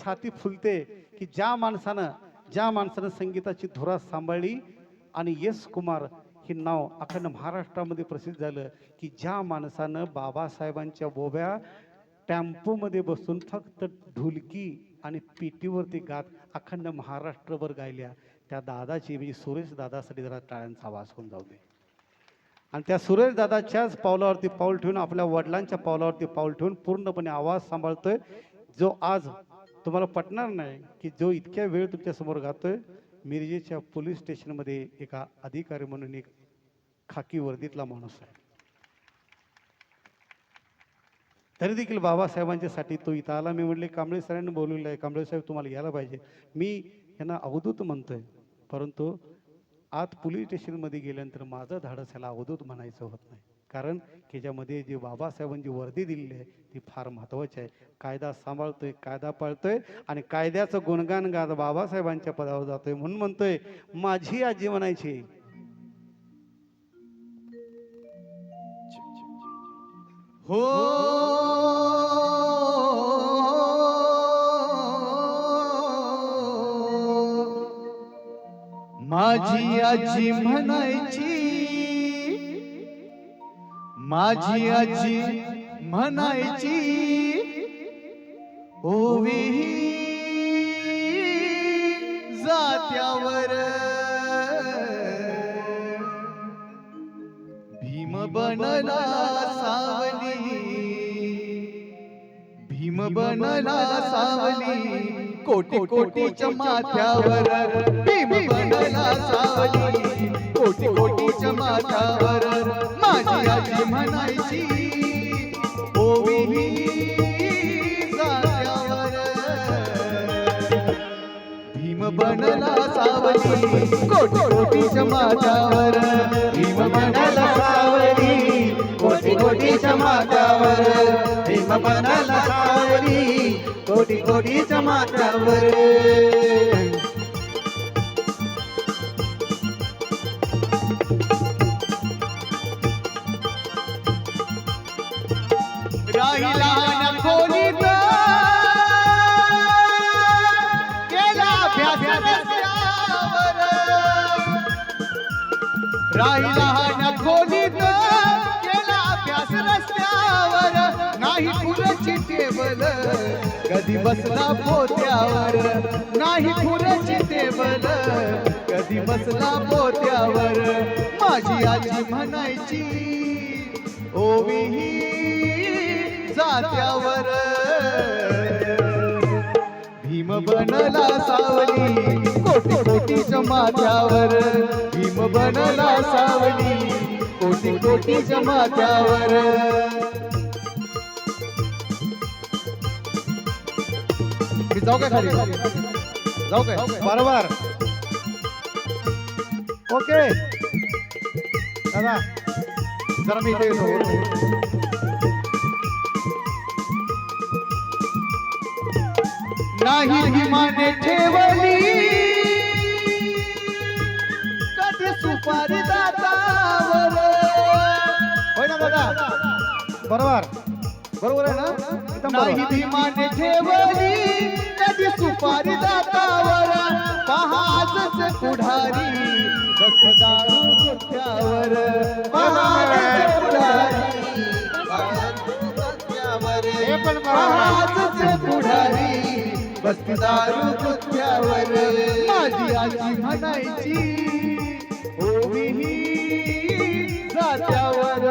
छाती फुलते की ज्या माणसानं ज्या माणसानं संगीताची धुरा सांभाळली आणि यश कुमार हे नाव अखंड महाराष्ट्रामध्ये प्रसिद्ध झालं की ज्या माणसानं बाबासाहेबांच्या बोब्या टेम्पोमध्ये बसून फक्त ढोलकी आणि पेटीवरती गात अखंड महाराष्ट्रभर गायल्या. त्या दादाची म्हणजे सुरेश दादासाठी जरा टाळ्यांचा आवाज होऊन जाऊ दे. आणि त्या सुरेश दादाच्याच पावलावरती पाऊल ठेवून आपल्या वडिलांच्या पावलावरती पाऊल ठेवून पूर्णपणे आवाज सांभाळतोय. जो आज तुम्हाला पटणार नाही की जो इतक्या वेळ तुमच्यासमोर गातोय मिरजेच्या पोलीस स्टेशनमध्ये एका अधिकारी म्हणून एक खाकी वर्दीतला माणूस आहे. तरी देखील बाबासाहेबांच्यासाठी तो इथं आला. मी म्हटले कांबळे सरांनी बोलवलेलं आहे. कांबळे साहेब तुम्हाला यायला पाहिजे. मी यांना अवधूत म्हणतोय परंतु आत पोलीस स्टेशनमध्ये गेल्यानंतर माझं धाडस ह्याला अवधूत म्हणायचं होत नाही. कारण ह्याच्यामध्ये जे बाबासाहेबांची वर्दी दिलेली आहे ती फार महत्त्वाची आहे. कायदा सांभाळतोय कायदा पाळतोय आणि कायद्याचं गुणगान गात बाबासाहेबांच्या पदावर जातोय म्हणून म्हणतोय माझी आजी म्हणायची. हो! माझी आजी म्हणायची माझी आजी म्हणायची ओवी जात्यावर. भीम बनला सावली. भीम बनला सावली. कोटी कोटीच्या माथ्यावर. भीम बनला सावली. कोटी कोटीच्या माथ्यावर. माझी म्हणायची ओवी जात्यावर भीम बनला सावली कोटी कोटीच्या माथ्यावर. भीम बनला सावली कोटी कोटीच्या माथ्यावर. भीम बनला सावली कोटी कोटीच्या माथ्यावर. नाही न खोलीत केला अभ्यास रस्त्यावर. नाही खुर्ची टेबल कधी बसला पोत्यावर. नाही खुर्ची टेबल कधी बसला पोत्यावर. माझी आजी म्हणायची ओवी जात्यावर. भीम बनला सावली कोटी कोटीच्या माथ्यावर भीम बनला सावली. कोटी कोटीच्या माथ्यावर. मी जाऊ काय खाली? जाऊ काय बरोबर. ओके. दादा जरा मी इथे येतो. नाही भीमाने ठेवली. सुपारी दातावर होय ना बरोबर. बरोबर आहे ना? एकदम नाही बरोबर. भीमाने ठेवली कधी सुपारी दातावर पहाजच पुढारी बस दारू पहाजच पुढारी हे पण बरोबर. आहे. पहाजच पुढारी बस दारू गुत्त्यावर माझी आजी म्हणायची जात्यावर.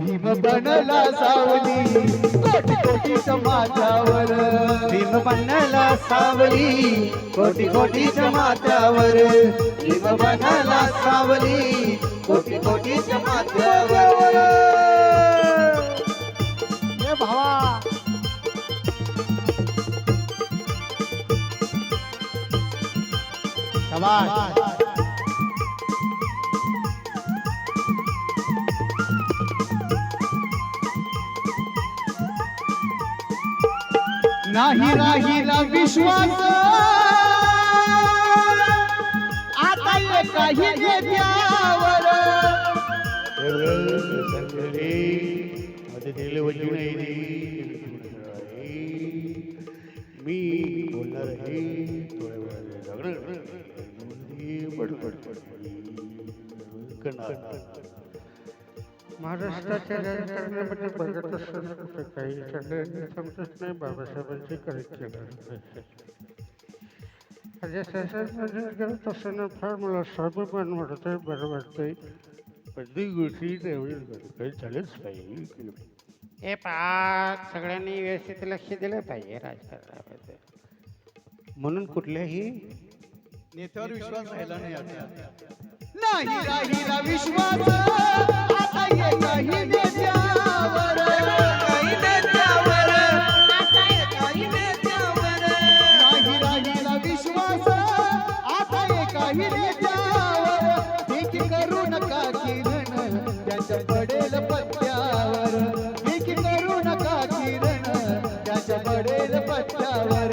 भीम बनला सावली कोटी कोटी माथ्यावर. भीम बनला सावली कोटी कोटी माथ्यावर. भीम बनला सावली कोटी कोटी माथ्यावर. शाबास नाही राहिला विश्वास. आता काही घेत्यावर मी बोलणार आहे थोड्या वेळाने. महाराष्ट्राच्या राजकारणामध्ये बघत असताना कुठं काही सगळ्यांनी समजत नाही. बाबासाहेबांची करेक्ट माझ्या शासनामध्ये करत असताना फार मला स्वाभिमान वाटतंय बरं वाटतंय. प्रत्येक गोष्टी त्यावेळी पाहिजे हे सगळ्यांनी व्यवस्थित लक्ष दिलं पाहिजे राजकारणाबद्दल म्हणून कुठल्याही नेत्यावर विश्वास राहिला नाही आता. नाही राहिला विश्वास. आता एकाही नेत्यावर. काही नेत्यावर. काही नेत्यावर. नाही राहिला विश्वास. आता एकाही नेत्यावर. ठीक करू नका किरण त्याच्या पडेल पत्त्यावर. ठीक करू नका किरण त्याच्या पडेल पत्त्यावर.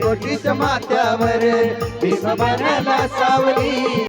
कोटीच माथ्यावर? मी सावली सावली.